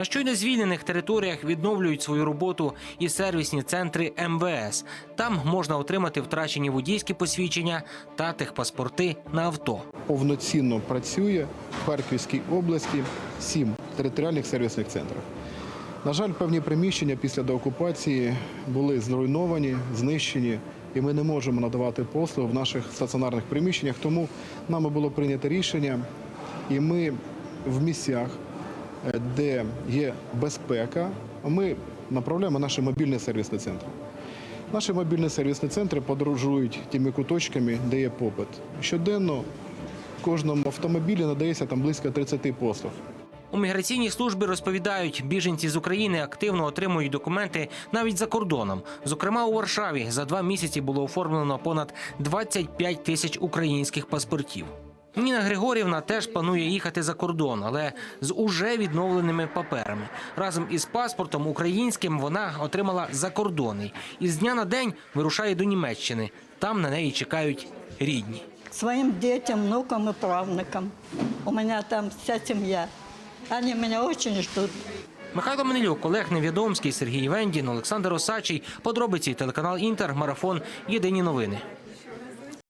На щойно звільнених територіях відновлюють свою роботу і сервісні центри МВС. Там можна отримати втрачені водійські посвідчення та техпаспорти на авто. повноцінно працює в Харківській області сім територіальних сервісних центрів. На жаль, певні приміщення після деокупації були зруйновані, знищені, і ми не можемо надавати послуг в наших стаціонарних приміщеннях. Тому нами було прийнято рішення, і ми в місцях, де є безпека, ми направляємо наші мобільні сервісні центри. Наші мобільні сервісні центри подорожують тими куточками, де є попит. Щоденно кожному автомобілі надається там близько 30 послуг. У міграційній службі розповідають, біженці з України активно отримують документи навіть за кордоном. Зокрема, у Варшаві за два місяці було оформлено понад 25 тисяч українських паспортів. Ніна Григорівна теж планує їхати за кордон, але з уже відновленими паперами. Разом із паспортом українським вона отримала закордонний і з дня на день вирушає до Німеччини. Там на неї чекають рідні. своим детям, внукам и правнукам. У меня там вся семья. Они меня очень ждут. Михайло Манилюк, Олег Невідомський, Сергій Вендін, Олександр Осачий. Подробиці телеканал Інтер, марафон. Єдині новини.